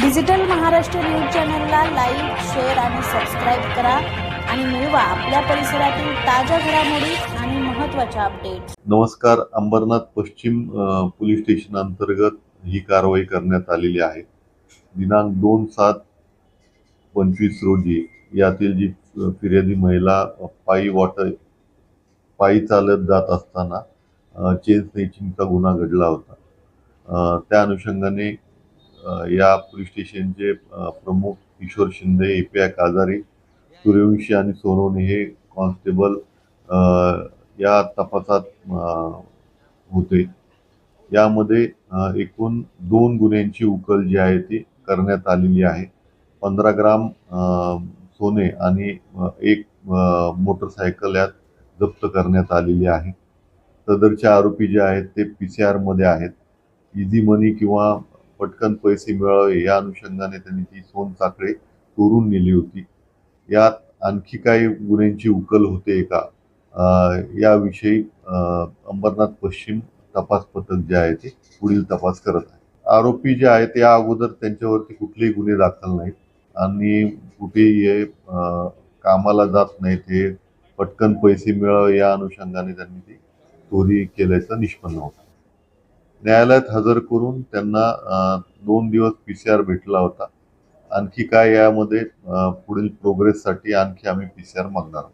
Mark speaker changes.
Speaker 1: Digital Maharashtra news चॅनलला like share आणि subscribe करा आणि मिळवा आपल्या परिसरातील ताज्या घडामोडी आणि महत्त्वाच्या अपडेट्स
Speaker 2: नमस्कार अंबरनाथ पश्चिम अ, पोलीस स्टेशन अंतर्गत ही कारवाई करण्यात आलेली आहे. दिनांक दोन सात पंचवीस रोजी यातील जी अ, फिर्यादी महिला अ, पायी वॉटर पायी चालत जात असताना अ, चेन स्नेचिंगचा गुन्हा घडला होता. अ, त्या अनुषंगाने या पोलीस स्टेशनचे प्रमुख Kishor Shinde A P I Kajari Suryavanshi आणि सोनवणे हे कॉन्स्टेबल या तपासात होते. यामध्ये एकूण दोन गुन्ह्यांची उकल जी आहे ती करण्यात आलेली आहे. पंधरा ग्राम सोने आणि एक मोटरसायकल यात जप्त करण्यात आलेली आहे. सदरचे आरोपी जे आहेत ते पी सी आरमध्ये आहेत. इझी मनी किंवा पटकन पैसे मिळावे या अनुषंगाने त्यांनी ती सोनसाखळी चोरून नेली होती. यात आणखी काही गुन्ह्यांची उकल होते का? याविषयी अंबरनाथ पश्चिम तपास पथक जे आहे ते पुढील तपास करत आहे. आरोपी जे आहेत या अगोदर त्यांच्यावरती कुठलेही गुन्हे दाखल नाहीत आणि कुठेही हे कामाला जात नाहीत हे पटकन पैसे मिळावे या अनुषंगाने त्यांनी ती चोरी केल्याचं निष्पन्न होतं. न्यायालयात हजर करून त्यांना दोन दिवस पी सी आर भेटला होता. आणखी काय यामध्ये पुढील प्रोग्रेससाठी आणखी आम्ही पी सी आर मागणार आहोत.